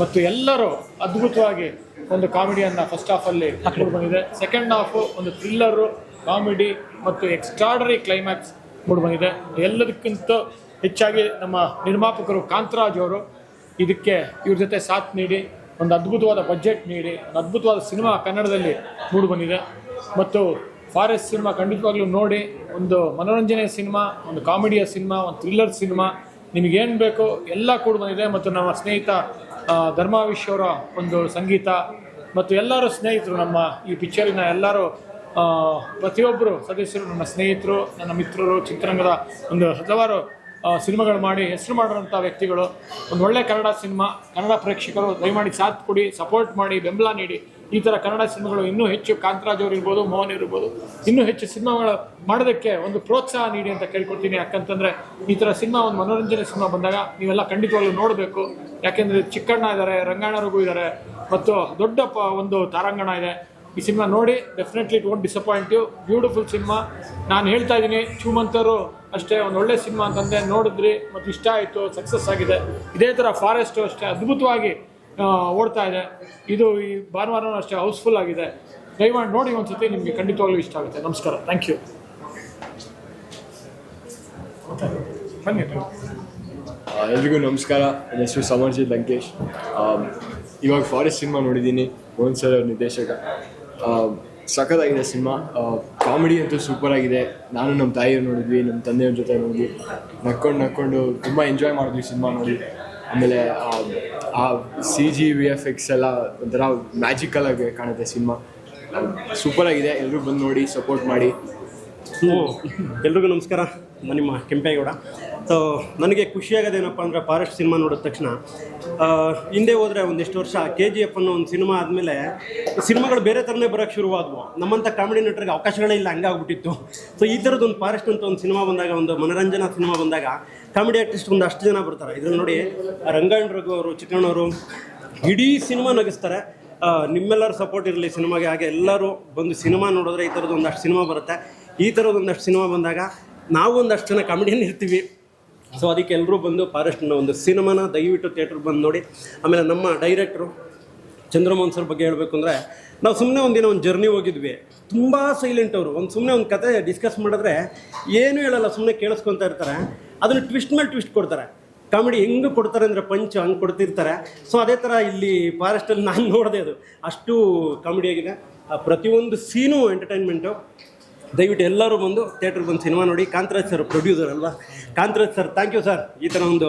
ಮತ್ತು ಎಲ್ಲರೂ ಅದ್ಭುತವಾಗಿ ಒಂದು ಕಾಮಿಡಿಯನ್ನು ಫಸ್ಟ್ ಹಾಫಲ್ಲಿ ಹಾಕ್ಕೊಂಡು ಬಂದಿದೆ. ಸೆಕೆಂಡ್ ಹಾಫು ಒಂದು ಥ್ರಿಲ್ಲರು ಕಾಮಿಡಿ ಮತ್ತು ಎಕ್ಸ್ಟ್ರಾಡರಿ ಕ್ಲೈಮ್ಯಾಕ್ಸ್ ಮೂಡಿ ಬಂದಿದೆ. ಎಲ್ಲದಕ್ಕಿಂತ ಹೆಚ್ಚಾಗಿ ನಮ್ಮ ನಿರ್ಮಾಪಕರು ಕಾಂತರಾಜ್ ಅವರು ಇದಕ್ಕೆ ಇವ್ರ ಜೊತೆ ಸಾಥ್ ನೀಡಿ, ಒಂದು ಅದ್ಭುತವಾದ ಬಜೆಟ್ ನೀಡಿ, ಒಂದು ಅದ್ಭುತವಾದ ಸಿನಿಮಾ ಕನ್ನಡದಲ್ಲಿ ಮೂಡಿ ಬಂದಿದೆ. ಮತ್ತು ಫಾರೆಸ್ಟ್ ಸಿನಿಮಾ ಖಂಡಿತವಾಗ್ಲೂ ನೋಡಿ, ಒಂದು ಮನೋರಂಜನೆ ಸಿನಿಮಾ ಒಂದು ಕಾಮಿಡಿಯ ಸಿನಿಮಾ ಒಂದು ಥ್ರಿಲ್ಲರ್ ಸಿನಿಮಾ ನಿಮಗೇನು ಬೇಕೋ ಎಲ್ಲ ಕೂಡ ಬಂದಿದೆ. ಮತ್ತು ನಮ್ಮ ಸ್ನೇಹಿತ ಧರ್ಮಾವಿಶ್ವರ ಒಂದು ಸಂಗೀತ, ಮತ್ತು ಎಲ್ಲರೂ ಸ್ನೇಹಿತರು ನಮ್ಮ ಈ ಪಿಕ್ಚರಿನ ಎಲ್ಲರೂ ಪ್ರತಿಯೊಬ್ಬರು ಸದಸ್ಯರು, ನನ್ನ ಸ್ನೇಹಿತರು, ನನ್ನ ಮಿತ್ರರು, ಚಿತ್ರರಂಗದ ಒಂದು ಹಲವಾರು ಸಿನಿಮಾಗಳು ಮಾಡಿ ಹೆಸರು ಮಾಡಿರೋಂಥ ವ್ಯಕ್ತಿಗಳು. ಒಂದು ಒಳ್ಳೆ ಕನ್ನಡ ಸಿನಿಮಾ, ಕನ್ನಡ ಪ್ರೇಕ್ಷಕರು ದಯಮಾಡಿ ಸಾಥ್ ಕೊಡಿ ಸಪೋರ್ಟ್ ಮಾಡಿ, ಬೆಂಬಲ ನೀಡಿ. ಈ ಥರ ಕನ್ನಡ ಸಿನಿಮಾಗಳು ಇನ್ನೂ ಹೆಚ್ಚು ಕಾಂತರಾಜ್ ಅವರು ಇರ್ಬೋದು, ಮೋಹನ್ ಇರ್ಬೋದು. ಇನ್ನೂ ಹೆಚ್ಚು ಸಿನಿಮಾಗಳು ಮಾಡೋದಕ್ಕೆ ಒಂದು ಪ್ರೋತ್ಸಾಹ ನೀಡಿ ಅಂತ ಕೇಳ್ಕೊಳ್ತೀನಿ. ಯಾಕಂತಂದರೆ ಈ ಥರ ಸಿನಿಮಾ, ಒಂದು ಮನೋರಂಜನೆ ಸಿನಿಮಾ ಬಂದಾಗ ನೀವೆಲ್ಲ ಖಂಡಿತವಾಗ್ಲೂ ನೋಡಬೇಕು. ಯಾಕೆಂದರೆ ಚಿಕ್ಕಣ್ಣ ಇದ್ದಾರೆ ರಂಗಣ್ಣರಿಗೂ ಇದ್ದಾರೆ ಮತ್ತು ದೊಡ್ಡ ಒಂದು ತಾರಾಂಗಣ ಇದೆ. ಈ ಸಿನಿಮಾ ನೋಡಿ definitely it won't disappoint you beautiful cinema. ನಾನು ಹೇಳ್ತಾ ಇದ್ದೀನಿ ಚೂಮಂತರು ಅಷ್ಟೇ, ಒಂದು ಒಳ್ಳೆ ಸಿನಿಮಾ ಅಂತಂದೆ ನೋಡಿದ್ರಿ, ಮತ್ತು ಇಷ್ಟ ಆಯಿತು ಸಕ್ಸಸ್ ಆಗಿದೆ. ಇದೇ ಥರ ಫಾರೆಸ್ಟು ಅಷ್ಟೇ, ಅದ್ಭುತವಾಗಿ ಓಡ್ತಾ ಇದೆ. ಇದು ಈ ಭಾನುವಾರನೂ ಅಷ್ಟೇ ಹೌಸ್ಫುಲ್ ಆಗಿದೆ. ದಯಮಾಡಿ ನೋಡಿ ಒಂದ್ಸತಿ, ನಿಮಗೆ ಖಂಡಿತವಾಗ್ಲೂ ಇಷ್ಟ ಆಗುತ್ತೆ. ನಮಸ್ಕಾರ. ಥ್ಯಾಂಕ್ ಯು ಎಲ್ರಿಗೂ ನಮಸ್ಕಾರ. ನನ್ನ ಹೆಸರು ಸಮರ್ಜಿತ್ ಲಂಕೇಶ್. ಇವಾಗ ಫಾರೆಸ್ಟ್ ಸಿನಿಮಾ ನೋಡಿದ್ದೀನಿ. ಮೋಹನ್ ಸರ್ ನಿರ್ದೇಶಕ. ಸಖತ್ತಾಗಿದೆ ಸಿನಿಮಾ. ಕಾಮಿಡಿ ಅಂತೂ ಸೂಪರ್ ಆಗಿದೆ. ನಾನು ನಮ್ಮ ತಾಯಿಯವ್ರು ನೋಡಿದ್ವಿ ನಮ್ಮ ತಂದೆಯವ್ರ ಜೊತೆ ನೋಡಿದ್ವಿ. ನಕ್ಕೊಂಡು ನಕ್ಕೊಂಡು ತುಂಬ ಎಂಜಾಯ್ ಮಾಡಿದ್ವಿ ಸಿನಿಮಾ ನೋಡಿ. ಆಮೇಲೆ ಆ, C G V F X ಎಲ್ಲ ಒಂಥರ ಮ್ಯಾಜಿಕಲ್ ಆಗಿ ಕಾಣುತ್ತೆ ಸಿನಿಮಾ. ಸೂಪರ್ ಆಗಿದೆ. ಎಲ್ಲರೂ ಬಂದು ನೋಡಿ ಸಪೋರ್ಟ್ ಮಾಡಿ. ಎಲ್ರಿಗೂ ನಮಸ್ಕಾರ. ನಾನು ನಿಮ್ಮ ಕೆಂಪೇಗೌಡ. ಸೊ ನನಗೆ ಖುಷಿಯಾಗೋದೇನಪ್ಪ ಅಂದರೆ ಫಾರೆಸ್ಟ್ ಸಿನಿಮಾ ನೋಡಿದ ತಕ್ಷಣ ಹಿಂದೆ ಹೋದರೆ ಒಂದಿಷ್ಟು ವರ್ಷ ಕೆ ಜಿ ಎಫ್ ಅನ್ನೋ ಒಂದು ಸಿನಿಮಾ ಆದಮೇಲೆ ಸಿನಿಮಾಗಳು ಬೇರೆ ಥರನೇ ಬರೋಕ್ಕೆ ಶುರುವಾದವು. ನಮ್ಮಂಥ ಕಾಮಿಡಿ ನಟರಿಗೆ ಅವಕಾಶಗಳೇ ಇಲ್ಲ, ಹಂಗಾಗ್ಬಿಟ್ಟಿತ್ತು. ಸೊ ಈ ಥರದ್ದು ಫಾರೆಸ್ಟ್ ಅಂತ ಒಂದು ಸಿನಿಮಾ ಬಂದಾಗ, ಒಂದು ಮನರಂಜನಾ ಸಿನಿಮಾ ಬಂದಾಗ ಕಾಮಿಡಿ ಆರ್ಟಿಸ್ಟ್ ಒಂದು ಅಷ್ಟು ಜನ ಬರ್ತಾರೆ. ಇದರಲ್ಲಿ ನೋಡಿ ರಂಗಾಯಣ ರಘು ಅವರು ಚಿಕ್ಕಣ್ಣವರು ಇಡೀ ಸಿನಿಮಾ ನಗಿಸ್ತಾರೆ. ನಿಮ್ಮೆಲ್ಲರ ಸಪೋರ್ಟ್ ಇರಲಿ ಸಿನಿಮಾಗೆ. ಹಾಗೆ ಎಲ್ಲರೂ ಬಂದು ಸಿನಿಮಾ ನೋಡಿದ್ರೆ ಈ ಥರದ್ದು ಒಂದಷ್ಟು ಸಿನಿಮಾ ಬರುತ್ತೆ. ಈ ಥರದ್ದು ಒಂದಷ್ಟು ಸಿನಿಮಾ ಬಂದಾಗ ನಾವು ಒಂದಷ್ಟು ಜನ ಕಾಮಿಡಿಯನ್ ಇರ್ತೀವಿ. ಸೊ ಅದಕ್ಕೆ ಎಲ್ಲರೂ ಬಂದು ಫಾರೆಸ್ಟ್ನ ಒಂದು ಸಿನಿಮಾನ ದಯವಿಟ್ಟು ಥಿಯೇಟ್ರ್ ಬಂದು ನೋಡಿ. ಆಮೇಲೆ ನಮ್ಮ ಡೈರೆಕ್ಟ್ರು ಚಂದ್ರಮೋಹನ್ ಸರ್ ಬಗ್ಗೆ ಹೇಳಬೇಕು ಅಂದರೆ, ನಾವು ಸುಮ್ಮನೆ ಒಂದಿನ ಒಂದು ಜರ್ನಿ ಹೋಗಿದ್ವಿ. ತುಂಬ ಸೈಲೆಂಟ್ ಅವರು. ಒಂದು ಸುಮ್ಮನೆ ಒಂದು ಕತೆ ಡಿಸ್ಕಸ್ ಮಾಡಿದ್ರೆ ಏನೂ ಹೇಳಲ್ಲ ಸುಮ್ಮನೆ ಕೇಳಿಸ್ಕೊತಾ ಇರ್ತಾರೆ. ಅದನ್ನು ಟ್ವಿಸ್ಟ್ ಮೇಲೆ ಟ್ವಿಸ್ಟ್ ಕೊಡ್ತಾರೆ. ಕಾಮಿಡಿ ಹೆಂಗೆ ಕೊಡ್ತಾರೆ ಅಂದರೆ ಪಂಚ್ ಹಂಗೆ ಕೊಡ್ತಿರ್ತಾರೆ. ಸೊ ಅದೇ ಥರ ಇಲ್ಲಿ ಫಾರೆಸ್ಟಲ್ಲಿ ನಾನು ನೋಡಿದೆ ಅದು. ಅಷ್ಟು ಕಾಮಿಡಿ ಆಗಿದೆ. ಆ ಪ್ರತಿಯೊಂದು ಸೀನು ಎಂಟರ್ಟೈನ್ಮೆಂಟು ದಯವಿಟ್ಟು ಎಲ್ಲರೂ ಬಂದು ಥಿಯೇಟ್ರಿಗೆ ಬಂದು ಸಿನಿಮಾ ನೋಡಿ. ಕಾಂತರಾಜ್ ಸರ್ ಪ್ರೊಡ್ಯೂಸರ್ ಅಲ್ವಾ? Kantaraj sir thank you sir ಈ ಥರ ಒಂದು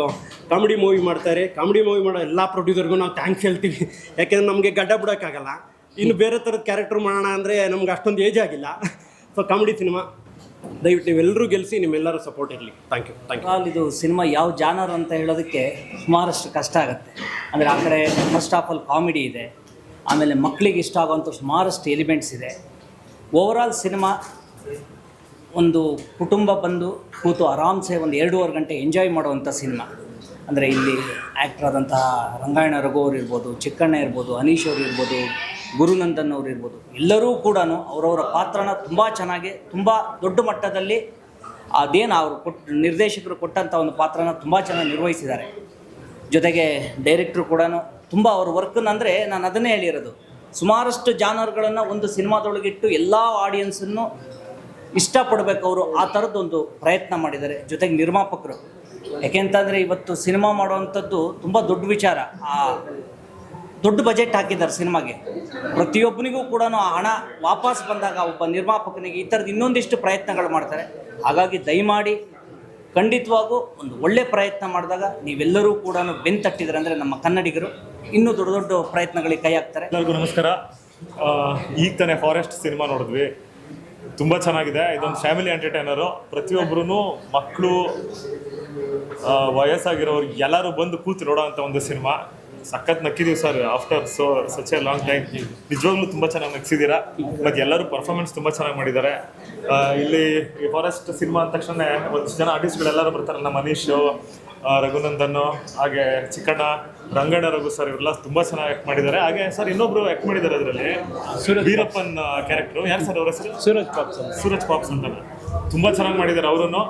ಕಾಮಿಡಿ ಮೂವಿ ಮಾಡ್ತಾರೆ. ಕಾಮಿಡಿ ಮೂವಿ ಮಾಡೋ ಎಲ್ಲ ಪ್ರೊಡ್ಯೂಸರ್ಗೂ ನಾವು ಥ್ಯಾಂಕ್ಸ್ ಹೇಳ್ತೀವಿ. ಯಾಕೆಂದ್ರೆ ನಮಗೆ ಗಡ್ಡ ಬಿಡೋಕ್ಕಾಗಲ್ಲ. ಇನ್ನು ಬೇರೆ ಥರದ ಕ್ಯಾರೆಕ್ಟರ್ ಮಾಡೋಣ ಅಂದರೆ ನಮ್ಗೆ ಅಷ್ಟೊಂದು ಏಜ್ ಆಗಿಲ್ಲ. So comedy cinema. ದಯವಿಟ್ಟು ನೀವೆಲ್ಲರೂ ಗೆಲ್ಲಿಸಿ ನಿಮ್ಮೆಲ್ಲರ ಸಪೋರ್ಟ್ ಇರಲಿ. ಥ್ಯಾಂಕ್ ಯು ಥ್ಯಾಂಕ್ ಯು ಇದು ಸಿನಿಮಾ ಯಾವ ಜಾನರ್ ಅಂತ ಹೇಳೋದಕ್ಕೆ ಸುಮಾರಷ್ಟು ಕಷ್ಟ ಆಗುತ್ತೆ. ಅಂದರೆ ಆ ಕಡೆ ಫಸ್ಟ್ ಆಫ್ ಆಲ್ ಕಾಮಿಡಿ ಇದೆ. ಆಮೇಲೆ ಮಕ್ಕಳಿಗೆ ಇಷ್ಟ ಆಗುವಂಥ ಸುಮಾರಷ್ಟು ಎಲಿಮೆಂಟ್ಸ್ ಇದೆ. ಓವರಾಲ್ ಸಿನಿಮಾ ಒಂದು ಕುಟುಂಬ ಬಂದು ಕೂತು ಆರಾಮ್ಸೆ ಒಂದು ಎರಡೂವರೆ ಗಂಟೆ ಎಂಜಾಯ್ ಮಾಡುವಂಥ ಸಿನಿಮಾ. ಅಂದರೆ ಇಲ್ಲಿ ಆ್ಯಕ್ಟರ್ ಆದಂತಹ ರಂಗಾಯಣ ರಘು ಅವ್ರು ಇರ್ಬೋದು, ಚಿಕ್ಕಣ್ಣ ಇರ್ಬೋದು, ಅನೀಶ್ ಅವ್ರು ಇರ್ಬೋದು, ಗುರುನಂದನ್ ಅವ್ರು ಇರ್ಬೋದು, ಎಲ್ಲರೂ ಕೂಡ ಅವರವರ ಪಾತ್ರನ ತುಂಬ ಚೆನ್ನಾಗಿ, ತುಂಬ ದೊಡ್ಡ ಮಟ್ಟದಲ್ಲಿ ಅದೇನು ಅವರು ಕೊಟ್ಟು ನಿರ್ದೇಶಕರು ಕೊಟ್ಟಂಥ ಒಂದು ಪಾತ್ರನ ತುಂಬ ಚೆನ್ನಾಗಿ ನಿರ್ವಹಿಸಿದ್ದಾರೆ. ಜೊತೆಗೆ ಡೈರೆಕ್ಟ್ರು ಕೂಡ ತುಂಬ ಅವ್ರ ವರ್ಕನ್ನ ಅಂದರೆ ನಾನು ಅದನ್ನೇ ಹೇಳಿರೋದು. ಸುಮಾರಷ್ಟು ಜಾನರ್ಗಳನ್ನು ಒಂದು ಸಿನಿಮಾದೊಳಗಿಟ್ಟು ಎಲ್ಲ ಆಡಿಯನ್ಸನ್ನು ಇಷ್ಟಪಡಬೇಕು ಅವರು ಆ ಥರದ್ದೊಂದು ಪ್ರಯತ್ನ ಮಾಡಿದ್ದಾರೆ. ಜೊತೆಗೆ ನಿರ್ಮಾಪಕರು. ಯಾಕೆಂತಂದರೆ ಇವತ್ತು ಸಿನಿಮಾ ಮಾಡುವಂಥದ್ದು ತುಂಬ ದೊಡ್ಡ ವಿಚಾರ. ಆ ದೊಡ್ಡ ಬಜೆಟ್ ಹಾಕಿದ್ದಾರೆ ಸಿನಿಮಾಗೆ. ಪ್ರತಿಯೊಬ್ಬನಿಗೂ ಕೂಡ ಆ ಹಣ ವಾಪಸ್ ಬಂದಾಗ ಒಬ್ಬ ನಿರ್ಮಾಪಕನಿಗೆ ಈ ಥರದ್ದು ಇನ್ನೊಂದಿಷ್ಟು ಪ್ರಯತ್ನಗಳು ಮಾಡ್ತಾರೆ. ಹಾಗಾಗಿ ದಯಮಾಡಿ ಖಂಡಿತವಾಗೂ ಒಂದು ಒಳ್ಳೆ ಪ್ರಯತ್ನ ಮಾಡಿದಾಗ ನೀವೆಲ್ಲರೂ ಕೂಡ ಬೆಂತಟ್ಟಿದ್ರೆ ಅಂದರೆ ನಮ್ಮ ಕನ್ನಡಿಗರು ಇನ್ನೂ ದೊಡ್ಡ ದೊಡ್ಡ ಪ್ರಯತ್ನಗಳಿಗೆ ಕೈ ಹಾಕ್ತಾರೆ. ಎಲ್ಲರಿಗೂ ನಮಸ್ಕಾರ. ಈಗ ತಾನೇ ಫಾರೆಸ್ಟ್ ಸಿನಿಮಾ ನೋಡಿದ್ವಿ. ತುಂಬ ಚೆನ್ನಾಗಿದೆ. ಇದೊಂದು ಫ್ಯಾಮಿಲಿ ಎಂಟರ್ಟೈನರು ಪ್ರತಿಯೊಬ್ಬರೂ ಮಕ್ಕಳು ವಯಸ್ಸಾಗಿರೋರು ಎಲ್ಲರೂ ಬಂದು ಕೂತು ನೋಡೋ ಅಂಥ ಒಂದು ಸಿನಿಮಾ. ಸಖತ್ ನಕ್ಕಿದೀವಿ sir after so such a long time ನಿಜವಾಗ್ಲೂ ತುಂಬ ಚೆನ್ನಾಗಿ ನಗ್ಸಿದ್ದೀರಾ ಮತ್ತು ಎಲ್ಲರೂ ಪರ್ಫಾರ್ಮೆನ್ಸ್ ತುಂಬ ಚೆನ್ನಾಗಿ ಮಾಡಿದ್ದಾರೆ. ಇಲ್ಲಿ ಫಾರೆಸ್ಟ್ ಸಿನಿಮಾ ಅಂದ ತಕ್ಷಣ ಒಂದಿಷ್ಟು ಜನ ಆರ್ಟಿಸ್ಟ್ಗಳೆಲ್ಲರೂ ಬರ್ತಾರೆ. ನಮ್ಮ ಮನೀಶು ರಘುನಂದನ್ ಹಾಗೆ ಚಿಕ್ಕಣ್ಣ ರಂಗಣ್ಣ ರಘು ಸರ್ ಇವರೆಲ್ಲ ತುಂಬಾ ಚೆನ್ನಾಗಿ ಆ್ಯಕ್ಟ್ ಮಾಡಿದ್ದಾರೆ. ಹಾಗೆ ಸರ್ ಇನ್ನೊಬ್ರು ಆಕ್ಟ್ ಮಾಡಿದ್ದಾರೆ ಅದರಲ್ಲಿ ವೀರಪ್ಪನ್ ಕ್ಯಾರೆಕ್ಟ್ರು ಯಾರು ಸರ್ ಅವರ ಹೆಸರು? ಸೂರಜ್ ಪಾಪ್ಸ್ ಸೂರಜ್ ಪಾಪ್ಸ್ ಅಂತ ತುಂಬಾ ಚೆನ್ನಾಗಿ ಮಾಡಿದ್ದಾರೆ ಅವರನ್ನು.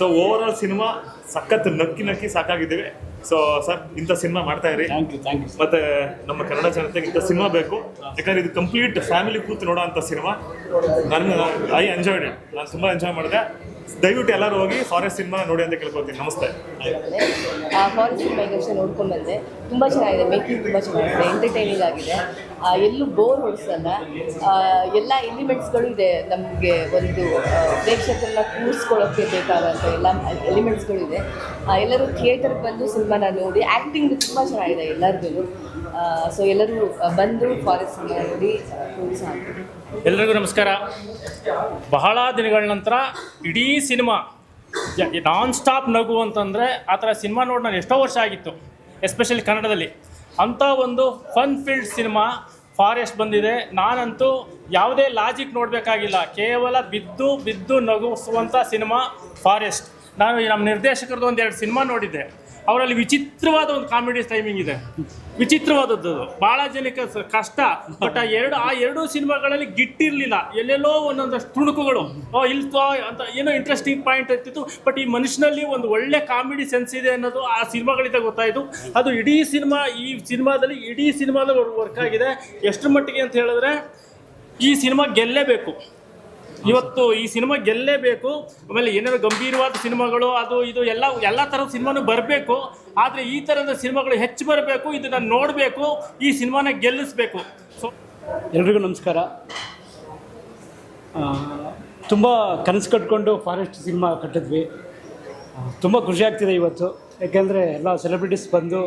ಸೊ ಓವರ್ ಆಲ್ ಸಿನಿಮಾ ಸಖತ್ ನಕ್ಕಿ ನಕ್ಕಿ ಸಾಕಾಗಿದ್ದೀವಿ. ಸೊ ಸರ್ ಇಂಥ ಸಿನಿಮಾ ಮಾಡ್ತಾ ಇರಿ. ಮತ್ತೆ ನಮ್ಮ ಕನ್ನಡ ಜನತೆಗೆ ಇಂಥ ಸಿನಿಮಾ ಬೇಕು. ಯಾಕಂದ್ರೆ ಇದು ಕಂಪ್ಲೀಟ್ ಫ್ಯಾಮಿಲಿ ಕೂತು ನೋಡೋ ಅಂಥ ಸಿನಿಮಾ ನಾನು ಐ ಎಂಜಾಯ್ಡ್ ಇಟ್ ನಾನು ತುಂಬಾ ಎಂಜಾಯ್ ಮಾಡಿದೆ. ದಯವಿಟ್ಟು ಎಲ್ಲರೂ ಹೋಗಿ ಫಾರೆಸ್ಟ್ ಸಿನಿಮಾ ನೋಡಿ ಅಂತ ಕೇಳ್ಕೊತೀನಿ ನಮಸ್ತೆ. ಫಾರೆಸ್ಟ್ ಸಿನಿಮಾ ಅಷ್ಟೇ ನೋಡ್ಕೊಂಡು ಬಂದೆ. ತುಂಬ ಚೆನ್ನಾಗಿದೆ ಮೇಕಿಂಗ್ ತುಂಬ ಚೆನ್ನಾಗಿದೆ ಎಂಟರ್ಟೈನಿಂಗ್ ಆಗಿದೆ. ಎಲ್ಲೂ ಬೋರ್ ಹೊಡಿಸಲ್ಲ. ಎಲ್ಲ ಎಲಿಮೆಂಟ್ಸ್ಗಳು ಇದೆ. ನಮಗೆ ಒಂದು ಪ್ರೇಕ್ಷಕರನ್ನ ಕೂರಿಸ್ಕೊಳ್ಳೋಕ್ಕೆ ಬೇಕಾದಂಥ ಎಲ್ಲ ಎಲಿಮೆಂಟ್ಸ್ಗಳು ಇದೆ. ಎಲ್ಲರೂ ಥಿಯೇಟರ್ಗೆ ಬಂದು ಸಿನಿಮಾನ ನೋಡಿ ಆ್ಯಕ್ಟಿಂಗ್ ತುಂಬ ಚೆನ್ನಾಗಿದೆ ಎಲ್ಲರಿಗೂ ಸೊ ಎಲ್ಲರೂ ಬಂದು ಫಾರೆಸ್ಟ್ ಸಿನಿಮಾ ನೋಡಿ ಪ್ರೋತ್ಸಾಹ ಹಾಕಿ ಎಲ್ರಿಗೂ ನಮಸ್ಕಾರ. ಬಹಳ ದಿನಗಳ ನಂತರ ಇಡೀ ಸಿನಿಮಾ ನಾನ್ ಸ್ಟಾಪ್ ನಗು ಅಂತಂದರೆ ಆ ಥರ ಸಿನಿಮಾ ನೋಡಿ ನಾನು ಎಷ್ಟೋ ವರ್ಷ ಆಗಿತ್ತು ಎಸ್ಪೆಷಲಿ ಕನ್ನಡದಲ್ಲಿ. ಅಂಥ ಒಂದು ಫನ್ ಫೀಲ್ಡ್ ಸಿನಿಮಾ ಫಾರೆಸ್ಟ್ ಬಂದಿದೆ. ನಾನಂತೂ ಯಾವುದೇ ಲಾಜಿಕ್ ನೋಡಬೇಕಾಗಿಲ್ಲ. ಕೇವಲ ಬಿದ್ದು ಬಿದ್ದು ನಗುಸುವಂಥ ಸಿನಿಮಾ ಫಾರೆಸ್ಟ್ ನಾನು ನಮ್ಮ ನಿರ್ದೇಶಕರದ್ದು ಒಂದು ಎರಡು ಸಿನಿಮಾ ನೋಡಿದ್ದೆ. ಅವರಲ್ಲಿ ವಿಚಿತ್ರವಾದ ಒಂದು ಕಾಮಿಡಿ ಟೈಮಿಂಗ್ ಇದೆ. ವಿಚಿತ್ರವಾದದ್ದು. ಭಾಳ ಜನಕ್ಕೆ ಕಷ್ಟ. ಬಟ್ ಆ ಎರಡು, ಆ ಎರಡೂ ಸಿನಿಮಾಗಳಲ್ಲಿ ಗಿಟ್ಟಿರಲಿಲ್ಲ. ಎಲ್ಲೆಲ್ಲೋ ಒಂದೊಂದಷ್ಟು ತುಣುಕುಗಳು. ಓ ಇಲ್ತೋ ಅಂತ ಏನೋ ಇಂಟ್ರೆಸ್ಟಿಂಗ್ ಪಾಯಿಂಟ್ ಇರ್ತಿತ್ತು ಬಟ್ ಈ ಮನುಷ್ಯನಲ್ಲಿ ಒಂದು ಒಳ್ಳೆ ಕಾಮಿಡಿ ಸೆನ್ಸ್ ಇದೆ ಅನ್ನೋದು ಆ ಸಿನಿಮಾಗಳಿಂದ ಗೊತ್ತಾಯಿತು. ಅದು ಇಡೀ ಸಿನಿಮಾ, ಈ ಸಿನಿಮಾದಲ್ಲಿ ಇಡೀ ಸಿನಿಮಾದಲ್ಲಿ ವರ್ಕ್ ಆಗಿದೆ. ಎಷ್ಟು ಮಟ್ಟಿಗೆ ಅಂತ ಹೇಳಿದ್ರೆ, ಈ ಸಿನಿಮಾ ಗೆಲ್ಲೇಬೇಕು. ಇವತ್ತು ಈ ಸಿನಿಮಾ ಗೆಲ್ಲೇಬೇಕು. ಆಮೇಲೆ ಏನಾದ್ರು ಗಂಭೀರವಾದ ಸಿನಿಮಾಗಳು ಅದು ಇದು ಎಲ್ಲ ಎಲ್ಲ ಥರದ ಸಿನಿಮಾನು ಬರಬೇಕು. ಆದರೆ ಈ ಥರದ ಸಿನಿಮಾಗಳು ಹೆಚ್ಚು ಬರಬೇಕು. ಇದನ್ನು ನೋಡಬೇಕು. ಈ ಸಿನಿಮಾನ ಗೆಲ್ಲಿಸ್ಬೇಕು. ಸೊ ಎಲ್ರಿಗೂ ನಮಸ್ಕಾರ. ತುಂಬ ಕನಸು ಕಟ್ಕೊಂಡು ಫಾರೆಸ್ಟ್ ಸಿನಿಮಾ ಕಟ್ಟಿದ್ವಿ. ತುಂಬ ಖುಷಿ ಆಗ್ತಿದೆ ಇವತ್ತು. ಯಾಕೆಂದರೆ ಎಲ್ಲ ಸೆಲೆಬ್ರಿಟೀಸ್ ಬಂದು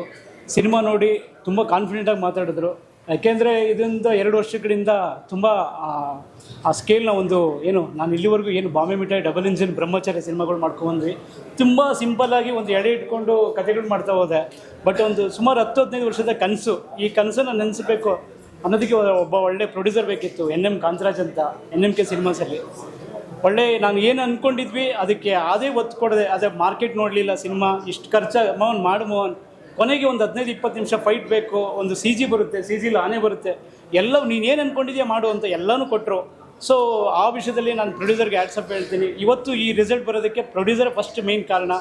ಸಿನಿಮಾ ನೋಡಿ ತುಂಬ ಕಾನ್ಫಿಡೆಂಟಾಗಿ ಮಾತಾಡಿದ್ರು. ಯಾಕೆಂದರೆ ಇದರಿಂದ ಎರಡು ವರ್ಷಗಳಿಂದ ತುಂಬ, ಆ- ಸ್ಕೇಲ್ನ ಒಂದು ಏನು, ನಾನು ಇಲ್ಲಿವರೆಗೂ ಏನು ಬಾಂಬೆ ಮಿಠಾಯಿ ಡಬಲ್ ಇಂಜಿನ್ ಬ್ರಹ್ಮಚಾರಿ ಸಿನಿಮಾಗಳು ಮಾಡ್ಕೊಬಂದ್ವಿ ತುಂಬ ಸಿಂಪಲ್ಲಾಗಿ ಒಂದು ಎಡೆ ಇಟ್ಕೊಂಡು ಕಥೆಗಳು ಮಾಡ್ತಾ ಹೋದೆ. ಬಟ್ ಒಂದು ಸುಮಾರು ಹತ್ತು, ಹದಿನೈದು ವರ್ಷದ ಕನಸು. ಈ ಕನಸನ್ನು ನೆನೆಸಬೇಕು ಅನ್ನೋದಕ್ಕೆ ಒಬ್ಬ ಒಳ್ಳೆ ಪ್ರೊಡ್ಯೂಸರ್ ಬೇಕಿತ್ತು, ಎನ್ ಎಂ ಕಾಂತರಾಜ್ ಅಂತ, ಎನ್ ಎಂ ಕೆ ಸಿನಿಮಾಸಲ್ಲಿ ಒಳ್ಳೆ, ನಾನು ಏನು ಅಂದ್ಕೊಂಡಿದ್ವಿ ಅದಕ್ಕೆ ಅದೇ ಒತ್ತು ಕೊಡದೆ, ಅದೇ ಮಾರ್ಕೆಟ್ ನೋಡಲಿಲ್ಲ ಸಿನಿಮಾ, ಇಷ್ಟು ಖರ್ಚು ಮೋಹನ್ ಮಾಡು ಮೋಹನ್. ಕೊನೆಗೆ ಒಂದು ಹದಿನೈದು, ಇಪ್ಪತ್ತು ನಿಮಿಷ ಫೈಟ್ ಬೇಕು, ಒಂದು ಸಿ ಜಿ ಬರುತ್ತೆ ಸಿ ಜಿಲಿ ಆನೆ ಬರುತ್ತೆ. ಎಲ್ಲವೂ ನೀನು ಏನು ಅಂದ್ಕೊಂಡಿದ್ಯಾ ಮಾಡು ಅಂತ ಎಲ್ಲನೂ ಕೊಟ್ಟರು ಸೊ ಆ ವಿಷಯದಲ್ಲಿ ನಾನು ಪ್ರೊಡ್ಯೂಸರ್ಗೆ ಆ್ಯಡ್ಸಪ್ ಹೇಳ್ತೀನಿ. ಇವತ್ತು ಈ ರಿಸಲ್ಟ್ ಬರೋದಕ್ಕೆ ಪ್ರೊಡ್ಯೂಸರ್ ಫಸ್ಟ್ ಮೇನ್ ಕಾರಣ.